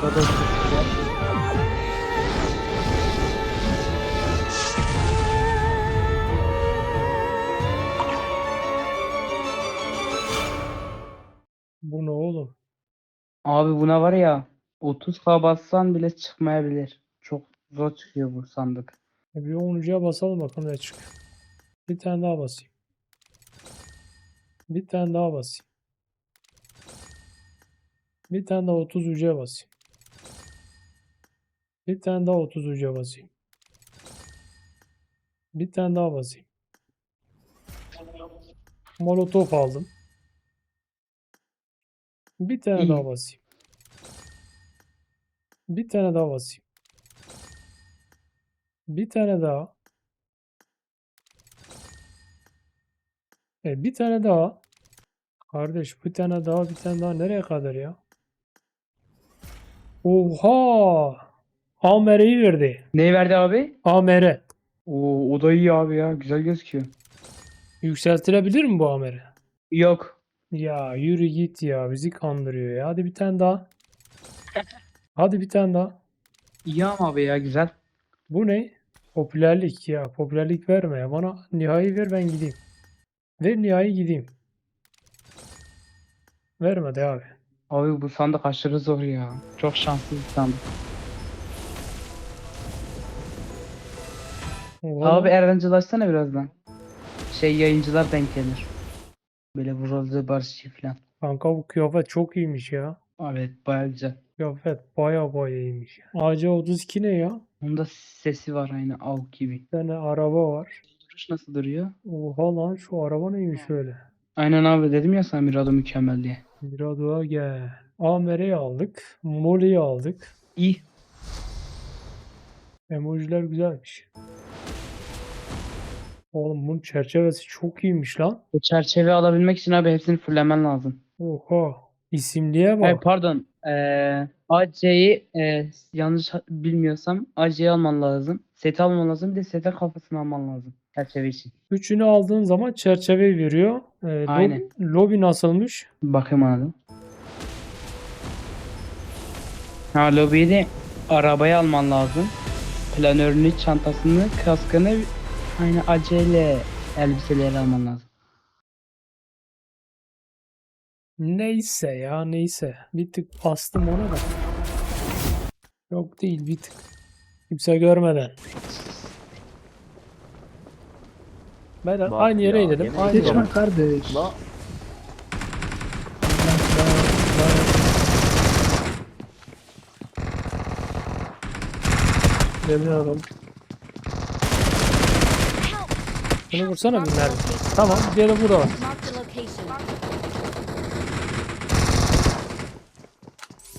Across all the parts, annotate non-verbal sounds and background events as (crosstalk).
Şurada. Bu ne oğlum? Abi buna var ya 30k bassan bile çıkmayabilir. Çok zor çıkıyor bu sandık. E bir 10'ucuya basalım bakalım ne çıkıyor. Bir tane daha basayım. Bir tane daha basayım. Bir tane daha 30 ucuya basayım. Bir tane daha 30 ucuya basayım. Bir tane daha basayım. Molotof aldım. Bir tane İyi. daha basayım. Bir tane daha basayım. Bir tane daha. E, bir tane daha. Kardeş bir tane daha bir tane daha nereye kadar ya? Oha! Amere'yi verdi. Neyi verdi abi? Amere. Oo, o da iyi abi ya. Güzel gözüküyor. Yükseltilebilir mi bu Amere? Yok. Ya yürü git ya bizi kandırıyor ya. Hadi bir tane daha. Hadi bir tane daha. İyi ama abi ya güzel. Bu ne? Popülerlik ya. Popülerlik verme ya. Bana nihai ver ben gideyim. Ver nihai gideyim. Vermedi abi. Abi bu sandık aşırı zor ya. Çok şanslı bir sandık. Oha. Abi eğlencelaşsana birazdan. Şey yayıncılar denk gelir. Böyle vuruldu barışçı falan. Kanka bu kıyafet çok iyiymiş ya. Evet baya güzel. Kıyafet baya baya iyiymiş. AC32 ne ya? Onda sesi var aynı av gibi. Bir tane araba var. Duruş nasıl duruyor? Oha lan şu araba neymiş öyle? Aynen abi dedim ya sana Mirado mükemmel diye. Mirado'a gel. Amere'yi aldık. Molly'yi aldık. İyi. Emojiler güzelmiş. Oğlum bunun çerçevesi çok iyiymiş lan. Bu çerçeve alabilmek için abi hepsini fullemen lazım. Oha. İsimliğe bak. pardon. Ee, AC'yi e, yanlış bilmiyorsam AC'yi alman lazım. Seti alman lazım. Bir de sete kafasını alman lazım. Çerçeve için. Üçünü aldığın zaman çerçeve veriyor. Ee, Aynen. lobi nasılmış? Bakayım anladım. Ha lobiyi de arabaya alman lazım. Planörünü, çantasını, kaskını aynı acele elbiseleri alman lazım. Neyse ya neyse. Bir tık bastım ona da. Yok değil bir tık. Kimse görmeden. Ben de Bak aynı yere ya, inelim. Aynı geçme yere. Kardeş. La Demiyorum. Bunu vursana bir mermi. Tamam diğeri burada var.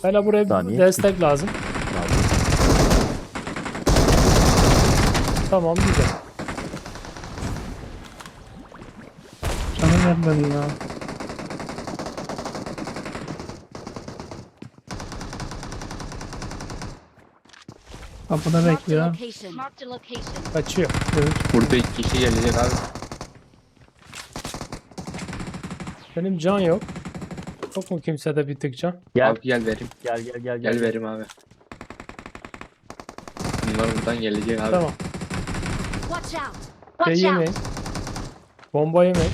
Hala buraya bir Saniye. destek lazım. Tamam güzel. Canım ver beni ya. Kapıda bekliyor. Kaçıyor. Burada iki kişi gelecek abi. Benim can yok. Yok mu kimsede bir tık can? gel Abi gel verim. gel gel gel Gel verim abi. Bunlar buradan gelecek abi. Tamam. Watch out. Şey Watch yemeyin. out. Bomba yemeyin.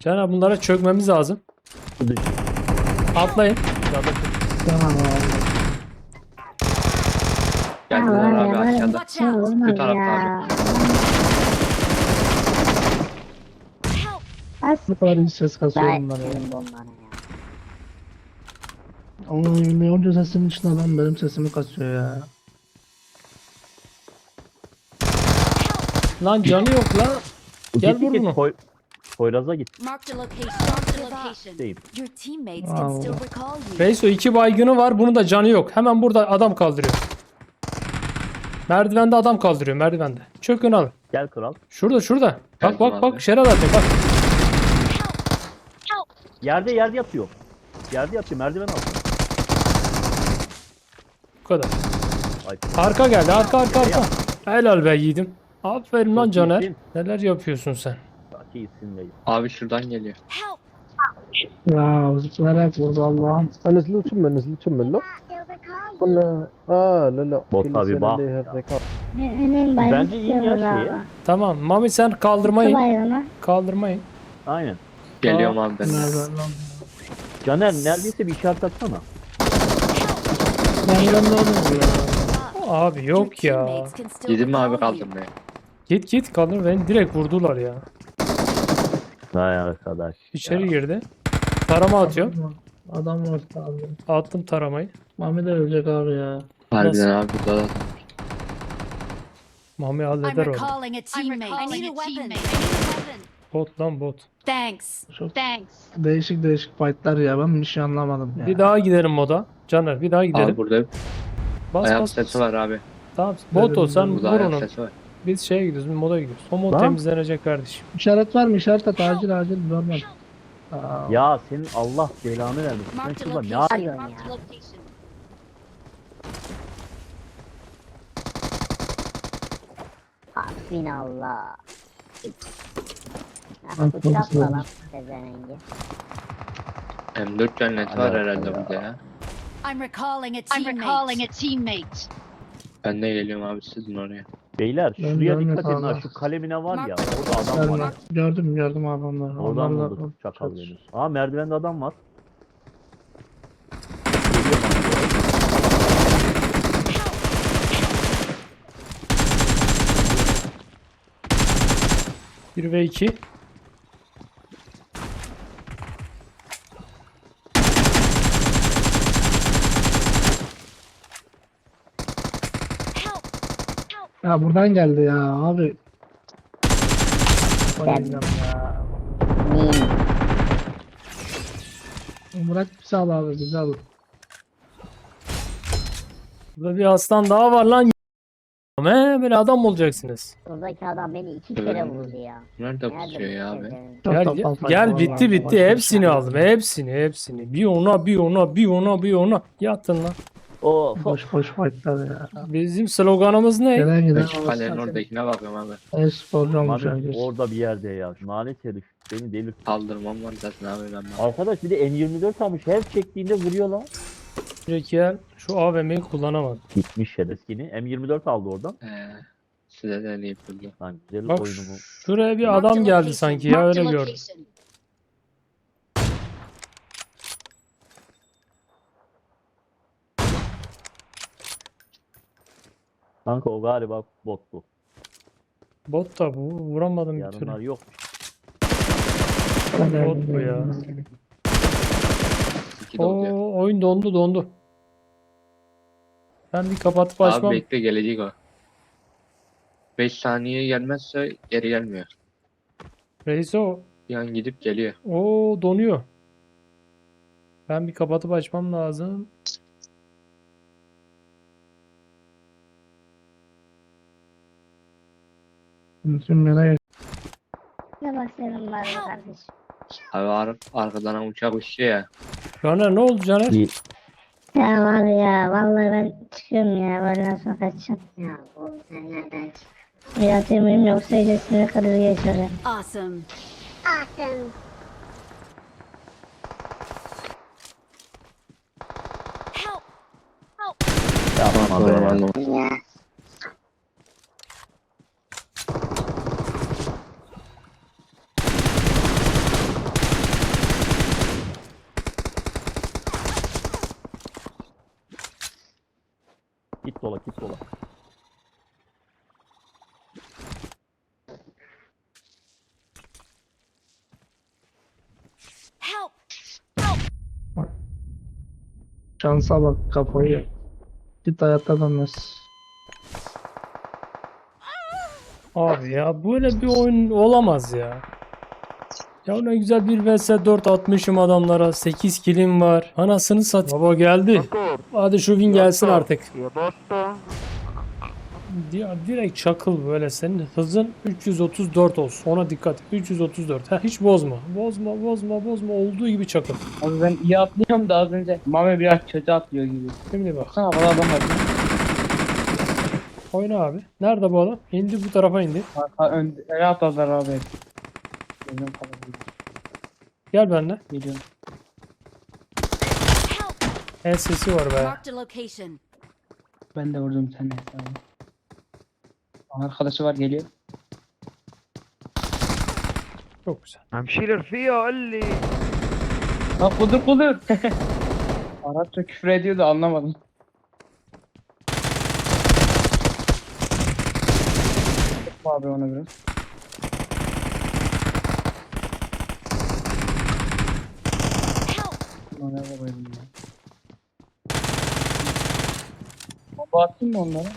Can bunlara çökmemiz lazım. Atlayın. Tamam abi. Geldiler abi Watch out. Şu tarafta abi. Help. Bu kadar iyi ses kasıyor bunlar ya. Onun ne onca sesinin içinde adam benim sesimi kasıyor ya. Lan canı yok lan. Gel vur bunu. Koy, Poyraz'a git. Marked a location. Marked a location. Değil. Your teammates Wow. can still recall you. Reiso iki baygını var. Bunun da canı yok. Hemen burada adam kaldırıyor. Merdivende adam kaldırıyor merdivende. Çökün al. Gel kral. Şurada şurada. Gel bak bak bak şerat atıyor bak. Yerde yerde yatıyor. Yerde yatıyor merdiven altı. Bu kadar. Ay, Arka geldi arka arka arka. Helal be yiğidim. Aferin lan Caner. Neler yapıyorsun sen? Abi şuradan geliyor. Wow, zıplayarak vurdu Allah'ım. Önünüzü uçun ben, önünüzü uçun ben lan. Bunu aa lala. Bot abi bak. Bence iyi ya şey. Tamam Mami sen kaldırmayın. Kaldırmayın. Aynen. Geliyorum abi ben. Caner neredeyse bir işaret atsana. Benden ne olur ya? Abi yok ya. Gidin mi abi kaldırmaya? Git git kaldır beni direkt vurdular ya. Vay arkadaş. İçeri ya. girdi. Tarama atıyorum. Adam var abi. Attım taramayı. Mami de ölecek abi ya. Harbiden abi burada da. Mami I'm halleder onu. recalling a teammate. I need a weapon. Bot lan bot. Thanks. Çok Thanks. değişik değişik fightlar ya. Ben bir şey anlamadım ya. Bir daha gidelim moda. Caner bir daha gidelim. Abi burada bas ayak bas. sesi var abi. Tamam. Bot ol sen Burada vur ayak onu. sesi var. Biz şeye gidiyoruz. Moda gidiyoruz. O mod Lan. temizlenecek kardeşim. İşaret var mı? İşaret at. Acil acil. Normal. Aa, Ya senin Allah belanı vermesin. Sen Marked a şurada ne location. arıyorsun Marked ya? a location. Hasbinallah. Burası falan olmuş. pezevengi. M4 cenneti var herhalde burada ya. I'm recalling a teammate. I'm recalling a teammate. Ben de geliyorum abi sizin oraya. Beyler Ben şuraya görmedim dikkat edin ha. Şu kalemine var ya. Orada adam var. gördüm gördüm abi onları. Oradan Onlarla- vurdu çakal beni. Aa merdivende adam var. 1 ve 2. Help. Ya buradan geldi ya abi. Bayılacağım ya. Bırak bizi al abi al. Burada bir aslan daha var lan. He, böyle adam olacaksınız. Buradaki adam beni iki kere vurdu ya. Nerede pusuyor ya abi? Gel, gel, bitti bitti. Hepsini şey aldım. Hepsini hepsini. Bir ona bir ona bir ona bir ona. Yatın lan. Oo, Boş boş fightlar ya. Bizim sloganımız ne? Gelen giden Beş kalenin oradakine bakıyorum abi. e-sporcu olmuş Abi herkes. orada bir yerde ya. Lanet herif. Beni delir. Kaldırmam var zaten abi ben. ben. Arkadaş bir de M24 almış. Her çektiğinde vuruyor lan. Önceki şu AVM'yi kullanamadım. Gitmiş şerefsini. M24 aldı oradan. Ee, size de ne yapıldı? Lan güzel Bak oyunumu. şuraya bir adam geldi sanki ya öyle gördüm. Kanka o galiba bottu. Bot da bu. Vuramadım bir türlü. Yok. Bot bu ya. İki de oluyor. Oo, oyun dondu dondu. Ben bir kapatıp Abi açmam. bekle gelecek o. 5 saniye gelmezse geri gelmiyor. Reis o. Bir an gidip geliyor. Oo donuyor. Ben bir kapatıp açmam lazım. Bütün yere Ne başlayalım bari kardeşim. Abi ar arkadan uçak uçuyor ya. Caner ne oldu Caner? İyi. Ya var ya vallahi ben çıkıyorum ya böyle sonra kaçacağım. Ya oğlum sen nereden çıktın? Yatayım mıyım yoksa iyice sinir krizi geçireceğim. Awesome. Awesome. Help. Yapma be. Normal Ya. Git git dola. Help. şansa bak kafayı. Git hayatta dönmez. Abi ya böyle bir oyun olamaz ya. Ya ne güzel bir vs 4 atmışım adamlara. 8 kilim var. Anasını sat. Baba geldi. Hadi şu win gelsin artık. Ya direkt çakıl böyle senin hızın 334 olsun. Ona dikkat. 334. Ha, hiç bozma. Bozma, bozma, bozma. Olduğu gibi çakıl. Abi ben iyi atlıyorum da az önce Mami biraz kötü atlıyor gibi. Şimdi bak. Baksana kadar adam var. Oyna abi. Nerede bu adam? İndi bu tarafa indi. Arka ön, öne atladılar abi. Gözüm kapalı. Gel benimle. Geliyorum. El sesi var be. Marked a location. Ben de vurdum bir tane. Arkadaşı var geliyor. Çok güzel. Hemşire Fia Ali. Ha kudur kudur. (laughs) Arapça küfür ediyordu anlamadım. Tutma abi onu biraz. Ona ne koyayım ya? Bomba attın mı onlara?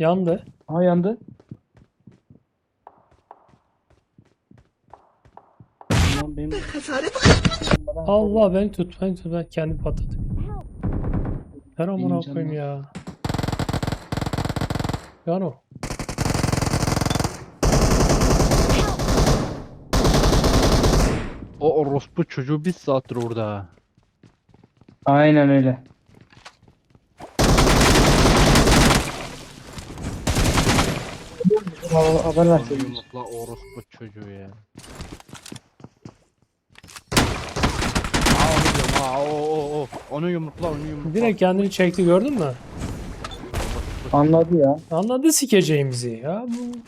Yandı. Aha yandı. Benim... Allah beni tut. Beni tut. Ben kendim patladım. Ver amına koyayım ya. Yano. O orospu çocuğu bir saattir orada. Aynen öyle. Haber verseydin. yumrukla orospu çocuğu ya. Aa onu diyorum ha o o o. Onu yumrukla onu yumrukla. Direkt kendini çekti gördün mü? Anladı ya. Anladı sikeceğimizi ya. Bu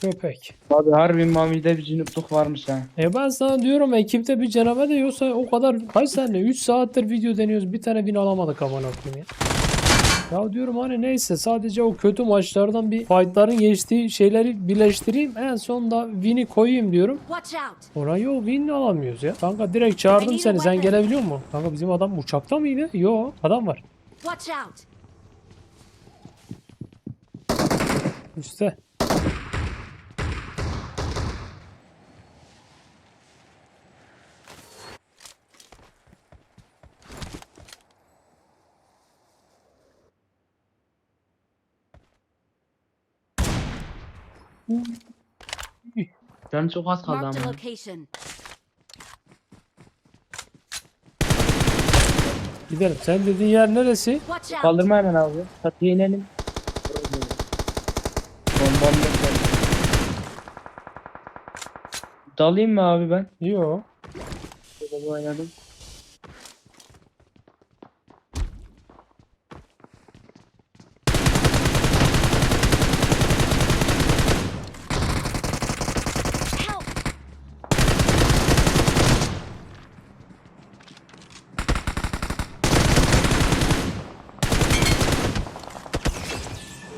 köpek. Abi harbi Mami'de bir cünupluk varmış ha. E ben sana diyorum ekipte bir cenabet de yoksa o kadar kaç sene 3 saattir video deniyoruz bir tane bin alamadık aman okuyayım ya. Ya diyorum hani neyse sadece o kötü maçlardan bir fightların geçtiği şeyleri birleştireyim en son da win'i koyayım diyorum. Orayı yok win alamıyoruz ya. Kanka direkt çağırdım seni sen gelebiliyor musun? Kanka bizim adam uçakta mıydı? Yo adam var. Üste. Canı çok az kaldı Marked a ama. location. Gidelim. Sen dediğin yer neresi? Watch out! Kaldırma hemen abi. Çatıya inelim. Bombam yok. Dalayım mı abi ben? Yo. Bir oynadım. Help!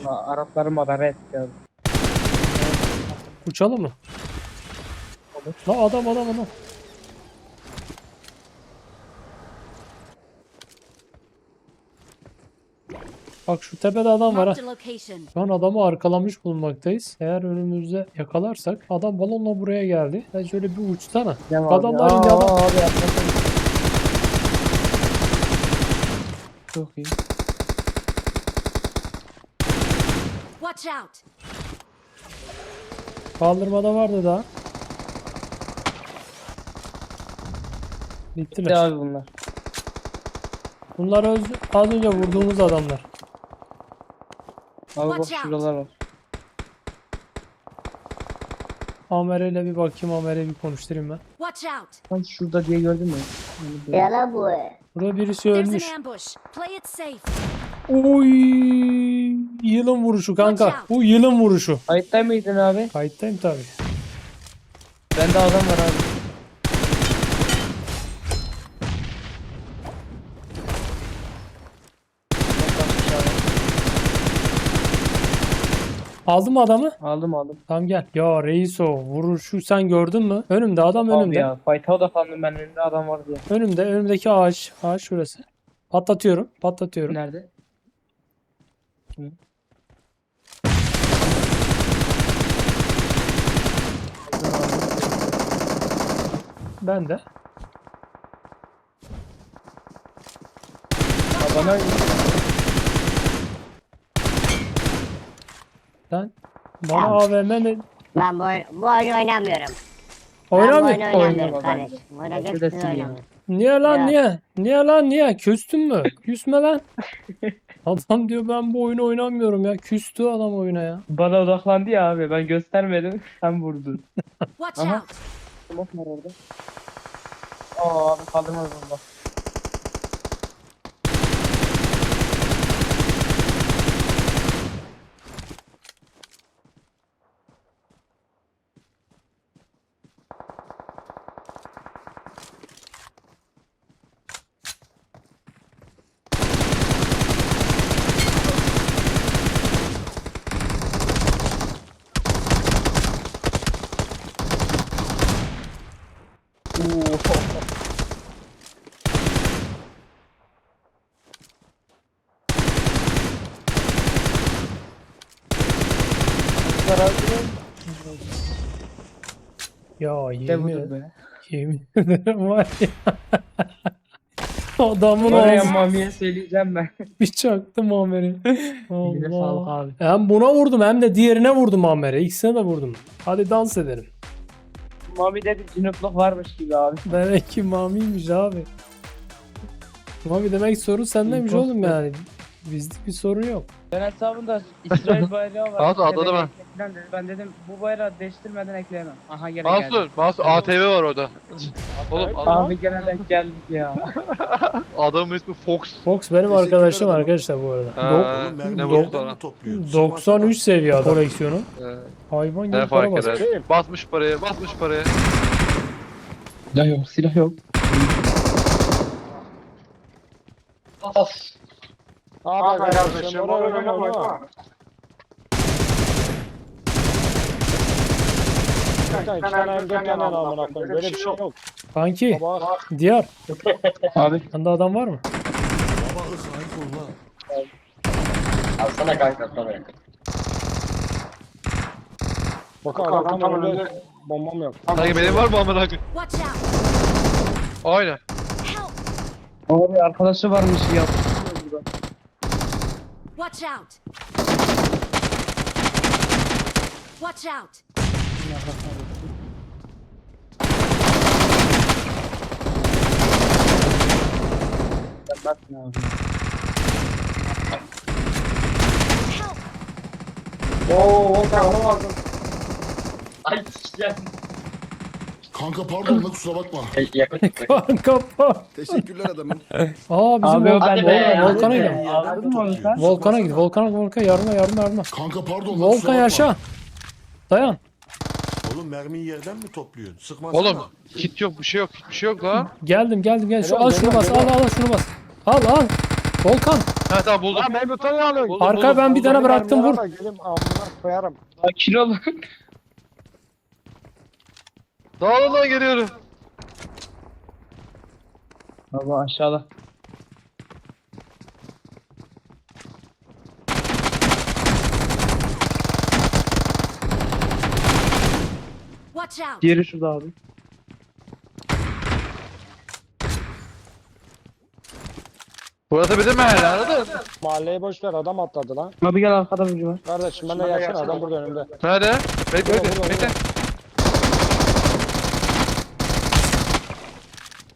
Ha, Arapların etti abi. Uçalım mı? La adam adam adam. Bak şu tepede adam var ha. Şu an adamı arkalamış bulunmaktayız. Eğer önümüzde yakalarsak adam balonla buraya geldi. Sen şöyle bir uçsana. Gel abi. Adamlar indi adam. Abi. Çok iyi. Watch out! Kaldırmada vardı daha. Bitti Bittiler. abi bunlar. Bunlar öz, az önce vurduğumuz adamlar. Abi bak Watch out. şuralar var. Amere ile bir bakayım Amere'yi bir konuşturayım ben. Watch out! Lan şurada diye gördün mü? Yani böyle- Yala bu. Burada birisi There's ölmüş. an ambush. Play it safe. Oy! Yılın vuruşu kanka. Bu yılın vuruşu. Kayıtta mıydın abi? Kayıttayım tabi. Bende adam var abi. Aldın mı adamı? Aldım aldım. Tamam gel. Ya reis o vuruşu sen gördün mü? Önümde adam Abi önümde. ya fight'a odaklandım ben önümde adam var diye. Önümde önümdeki ağaç. Ağaç şurası. Patlatıyorum. Patlatıyorum. Nerede? Ben de. Bana Sen bana AVM ne? Ben bu, oyun- bu oyunu oynamıyorum. Ben bu Oynamıyor. oyunu oynamıyorum kardeşim. oynamıyorum. Niye lan Ya. niye? Niye lan niye? Küstün mü? Küsme lan. (laughs) Adam diyor ben bu oyunu oynamıyorum ya. Küstü adam oyuna ya. Bana odaklandı ya abi. Ben göstermedim. (laughs) Sen vurdun. Watch Aha. out! Smoke var orada. Aa abi kaldırmaz bunda. Ya yemin, be? yemin (laughs) ederim var ya. Adamın Oraya ağzı mamiye söyleyeceğim ben. (laughs) bir çaktı sağlık Allah. abi. Hem buna vurdum hem de diğerine vurdum Muammer'e. İkisine de vurdum. Hadi dans edelim. Mami'de bir cünupluk varmış gibi abi. (laughs) Demek ki Mami'ymiş abi. Mami demek sorun sendeymiş oğlum yani. Bizlik bir sorun yok. Ben hesabında İsrail (laughs) bayrağı var. Rahat, atladı dedi. Ben dedim bu bayrağı değiştirmeden ekleyemem. Aha gene geldi. Mansur ATV var orada. (laughs) Oğlum Abi gene denk geldik ya. (laughs) adamın ismi Fox. Fox benim Teşekkür arkadaşım ederim. arkadaşlar bu arada. Ha, Dok- Oğlum mermi ne mi topluyorsun? 93 seviye adam koleksiyonu. Ee, Hayvan gibi Ne para fark basmış. eder? Basmış paraya, basmış paraya. Silah yok silah yok. Abi kardeşim oraya oynama. Sen tane dört tane amına koyayım. Böyle bir şey yok. Kanki, Baba Diyar. Abi. Sende adam var mı? Baba ısrarif olma. bakın adam tam önünde bombam yok. Sanki benim var mı amına koyayım? Aynen. Abi arkadaşı varmış ya. Watch out! Watch out! Bakma abi. Help! Oo, Volkan alamazsın. Kanka pardon lan kusura bakma. (laughs) Kanka bak. Teşekkürler adamım. Aa (laughs) bizim Abi o Vol- ben Vol- Volkan'a de. gidelim. Anladın mı onu sen? Volkan'a git. Volkan'a Volkan'a yardıma yardıma yardıma. Kanka pardon lan kusura Volkan bakma. yaşa. Dayan. Oğlum mermiyi yerden mi topluyorsun? Sıkmasana. Oğlum kit yok, bir şey yok, bir şey yok lan. Geldim geldim gel. Şu al şunu bas. Al al al şunu bas. Al al. Volkan. Ha tamam buldum. Lan ben bir tane alıyorum. Buldum, Arka buldum. ben bir tane bıraktım vur. Gelin amına koyarım. Sakin ol. Dağılın lan geliyorum. Baba aşağıda. Watch out! Diğeri şurada abi. Burası bizim mahalle anladın? Mahalleyi boş ver adam atladı lan. Abi gel arkada bir var. Kardeşim ben de gelsene adam burada önümde. Nerede? Bekle bekle bekle.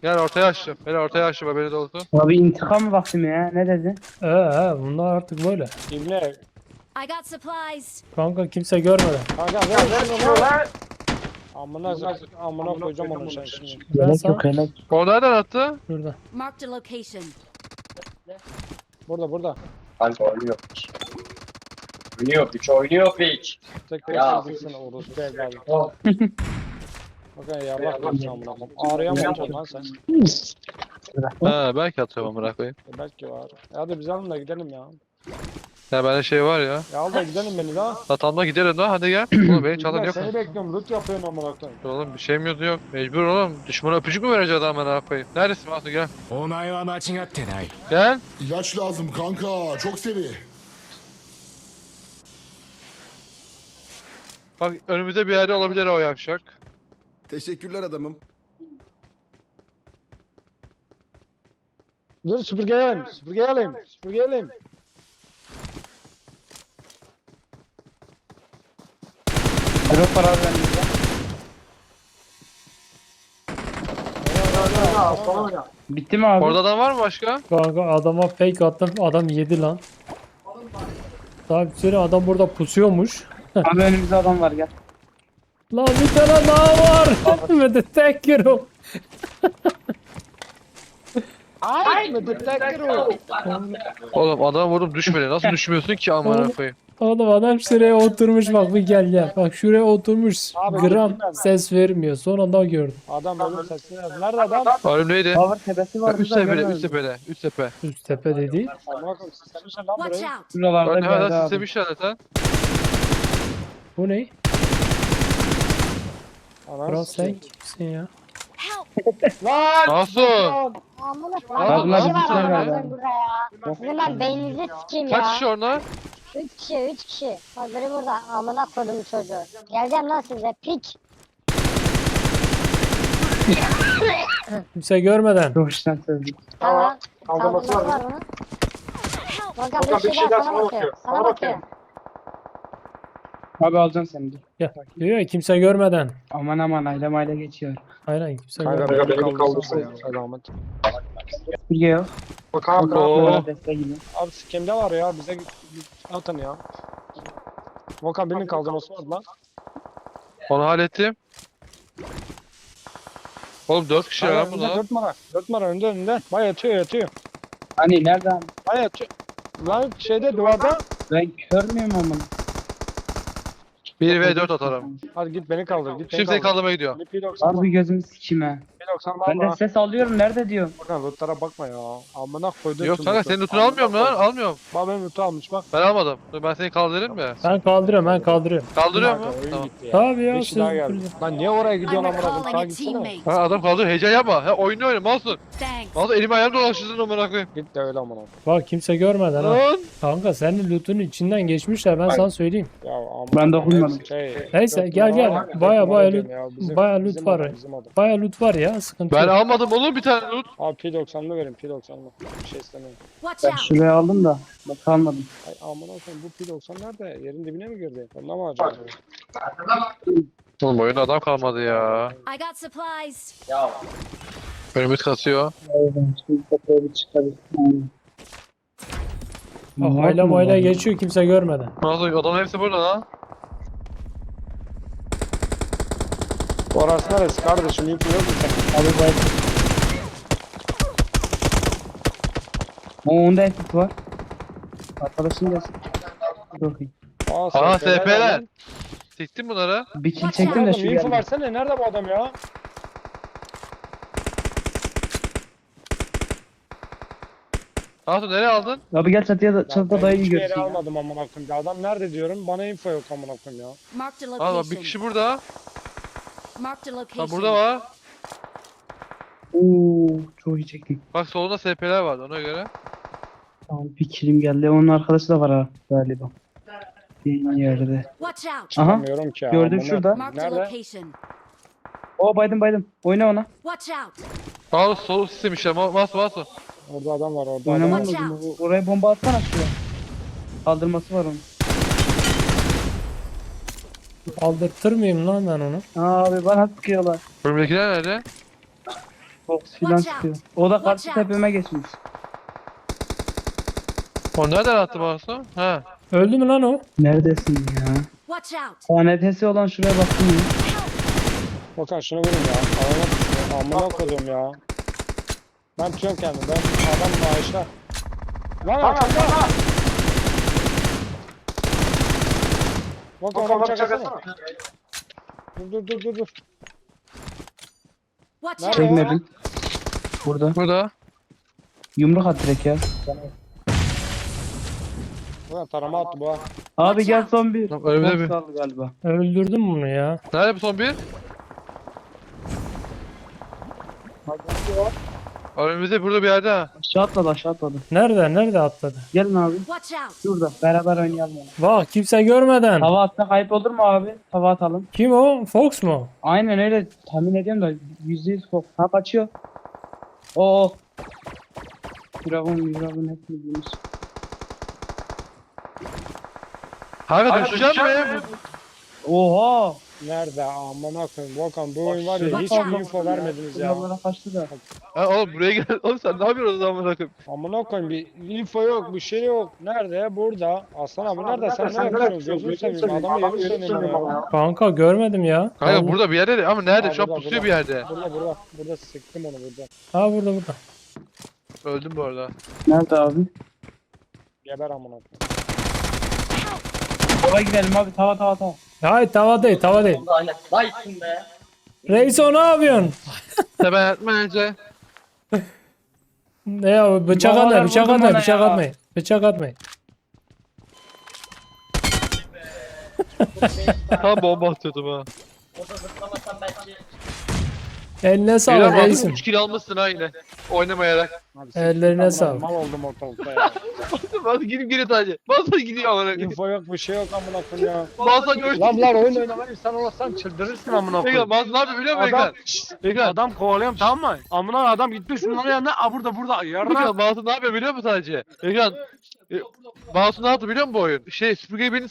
Gel ortaya açtım. Beni ortaya açtım haberi de olsun. Abi intikam vakti mi ya? Ne dedi? Ee, ee bunlar artık böyle. İbne. I got supplies! Kanka kimse görmeden. Kanka ver şunu lan. Amına amına koyacağım onu sen şimdi. Ben sana yok helal. O nereden attı? şurada. Marked a location. Burada burada. Kanka oynuyor. Oynuyor piç, oynuyor piç. Tek Ya. tek gitsin orospu evladı. (laughs) Bakın yarrak yapacağım amına koyayım. Ağrıya mı atıyorsun lan sen? Ha belki atıyorum amına koyayım. E, belki var. E, hadi biz alın da gidelim ya. Ya bende şey var ya. Ya al da gidelim beni la. Satamda giderim lan hadi gel. (clears throat) Oğlum beni çalın Ben yok. seni bekliyorum. Loot yapıyorsun amına koyayım. Oğlum bir şeyim yok yok. Mecbur oğlum. Düşmana öpücük mü vereceğiz adama ne yapayım? Neredesin Batu gel. Gel. İlaç lazım kanka. Çok seri. Bak önümüzde bir yerde olabilir o yavşak. Teşekkürler adamım. Dur süpürgeyi alayım. Süpürgeyi alayım. Süpürgeyi alayım. Drop var abi bende. Bitti mi abi? Orada adam var mı başka? Kanka adama fake attım. Adam yedi lan. Bir süre adam burada pusuyormuş. Abi önümüzde adam var gel. Lan bir tane daha var. Ve de tek hero. Ay o? Oğlum adam vurdum düşmedi. Nasıl düşmüyorsun ki amına koyayım? Oğlum adam şuraya oturmuş bak bir gel gel. Bak şuraya oturmuş. Abi, Gram bilmem. ses vermiyor. Son anda gördüm. Adam ölüm sesini yazdı. Nerede adam? Önümdeydi. Power tepesi var. Üst tepede, üst tepede, üst tepe. Üst tepe dedi. Amına koyayım sistemişler lan Watch burayı. out! Şuralarda Ön hemen abi. sistemişler zaten. Bu ne? Ananı Kral sen sikeyim. kimsin ya? Lan! Nasıl? Amına Abi koyayım. bizi var sever amına ya. koyayım burada ya. Sizin ben beyninizi sikeyim ya. Kaç kişi onlar? Üç kişi, üç kişi. Bak biri burada. Amına koydum çocuğu. Geleceğim lan size. Piç. Kimse görmeden. İşten sözlük. Tamam. Kaldırması Kaldırması var var bunun. Volkan bir şey daha sana bakıyor. Sana bakıyor. Abi alacağım seni dur. Gel. Diyor ya kimse görmeden. Aman aman aile maile geçiyor. Aynen kimse Kanka görmeden. beni bir kaldırsana ya. Yok. Bakalım ne Oo. yapıyor? Böyle destek gibi. Abi sikimde var ya bize atın ya. Volkan birinin kaldırması var lan. Onu hallettim. Oğlum 4 kişi Hayır, lan önünde bunlar. dört numara. Dört numara önde önde. Baya yatıyor yatıyor. Hani nerede abi? Baya yatıyor. Lan şeyde duvarda. Ben kör müyüm amına? 1 ve 4 atarım. Hadi git beni kaldır. Git Şimdi seni kaldırmaya gidiyor. Abi gözümü sikime. 90 var. Benden ses alıyorum nerede diyorum. Buradan lootlara bakma ya. Amına koydum. Yok kanka senin lootunu almıyorum lan. Almıyorum. Bak benim lootu almış bak. Ben almadım. Ben seni kaldırayım mı? Ben kaldırıyorum ben kaldırıyorum. Kaldırıyor mu? Tamam. Tabii ya. Beşi daha geldi. Lan niye oraya gidiyorsun amına koydum? Daha gitsene. Ha adam kaldır heyecan yapma. Ha oyunu oyna Malsun. Malsun elimi ayağımı dolaşırsın amına koyayım. Git de öyle amına. Bak kimse görmeden ha. Kanka senin lootunun içinden geçmişler ben sana söyleyeyim. Ya amına. Ben. Şey, Neyse gel gel. Baya baya loot baya loot var. Baya loot var ya sıkıntı Ben yok. almadım oğlum bir tane loot. Abi P90'lı verin P90'lı. Bir şey istemiyorum. Watch Ben out! şuraya aldım da. Bak almadım. Ay amına koyayım bu P90 nerede? Yerin dibine mi girdi? Ondan mı acaba? Oğlum oyunda adam kalmadı ya. I got supplies. Önümüz kasıyor. Aynen. Şimdi tepeye bir. Bak mayla mayla geçiyor kimse görmeden. Nasıl adam hepsi burada lan. Orası neresi kardeşim? İlk yok mu sen? Abi bay. O onda ekip var. Arkadaşım gelsin. Çok iyi. Aa, Aha SP'ler. Siktin bunları. Bir kill çektim de şu info geldi. versene. Nerede bu adam ya? Hatun nereye aldın? Abi gel çatıya da Ya çatıda dayı hiçbir yere görsün. ya. almadım amına koyayım. Adam nerede diyorum? Bana info yok amına koyayım ya. Marked a Aa bak bir kişi burada. Marked a Ha burada var. Oo, çok iyi çektim. Bak solunda SP'ler var ona göre. Tamam bir killim geldi. Onun arkadaşı da var ha galiba. Bir yerde. Watch out! Aha Çıkamıyorum ki ya. gördüm amına- şurada. Nerede? location. O baydım baydım. Oyna ona. Watch out! Aa sol sistemişler. Ma Masu Masu. Orada adam var orada. adam Oynamam var. Watch lazım. Oraya bomba atsana şuraya. Kaldırması var onun. Aldırtır mıyım lan ben onu? Abi bana sıkıyorlar. Önümdekiler nerede? Fox filan Watch sıkıyor. O da karşı Watch out. tepeme geçmiş. O nereden attı Masu? Ha. Öldü mü lan o? Neredesin ya? Watch out! KNT'si olan şuraya baktım ya. Volkan şunu vurun ya. Alana. Amına koydum ya. Ben tutuyorum kendimi. Ben adam maaşla. Lan arkanda. Volkan Volkan bıçak atsana. Dur dur dur dur dur. Watch. Burada. Burada. Yumruk at direkt ya. Volkan tarama attı bu ha. Abi gel son bir. Tamam, Fox bir. kaldı galiba. Öldürdüm bunu ya. Nerede bu son bir? Önümüzde burada bir yerde ha. Aşağı atladı aşağı atladı. Nerede? Nerede atladı? Gelin abi. Watch out! Şurada. Beraber oynayalım onu. Bak kimse görmeden. Tava atsak ayıp olur mu abi? Tava atalım. Kim o? Fox mu? Aynen öyle tahmin ediyorum da yüzde yüz Fox. Ha kaçıyor. Oo. Firavun, Firavun hepsini bilmiş. Kanka düşeceğim mi? Oha! Nerede amına koyayım Volkan bu oyun var ya hiç out. info vermediniz ya. Firavun'a kaçtı da. Ha oğlum buraya gel. Oğlum sen ne yapıyorsun o zaman bırakıp? Amına koyayım bir info yok bir şey yok. Nerede? Burada. Aslan abi nerede? Sen ne yapıyorsun? Gözünü seveyim. Adamı yeri söyleyeyim ya. Kanka görmedim ya. Kanka burada bir yerde de- ama nerede? Şu an burada, pusuyor bir yerde. Burada burada. Burada sıktım onu burada. Ha burada burada. Öldüm bu arada. Nerede abi? Geber amına koyayım. Tava gidelim abi tava tava tava. Hayır tava değil tava değil. Nice'ın be. Reis o ne yapıyorsun? Seven etmeyince. Ne (laughs) ya bıçak Babalar atmayın bıçak vurdu atmayın bana bıçak ya. atmayın. Bıçak atmayın. Tam bomba atıyordum ha. O da zıplamasam belki. Eline sağlık Beyler reisim. 3 kill almışsın ha yine. Oynamayarak. Abi, Ellerine sağlık. Mal oldum ortalıkta ya. (laughs) Bas gidip geri sadece. Bas gidiyor amına koyayım. info yok bir şey yok amına koyayım ya. Bas gördüm. Lan lan oyun oynamayı sen olsan çıldırırsın amına koyayım. bas ne yapıyor biliyor musun Adam, Ekran? Ekran. adam kovalıyorum tamam mı? Amına adam gitti şunların yanına. Aa burada burada. Yarra. Ekran Masum ne yapıyor biliyor musun sadece? Ekran. E, ne yaptı biliyor musun bu oyun? Şey süpürgeyi beni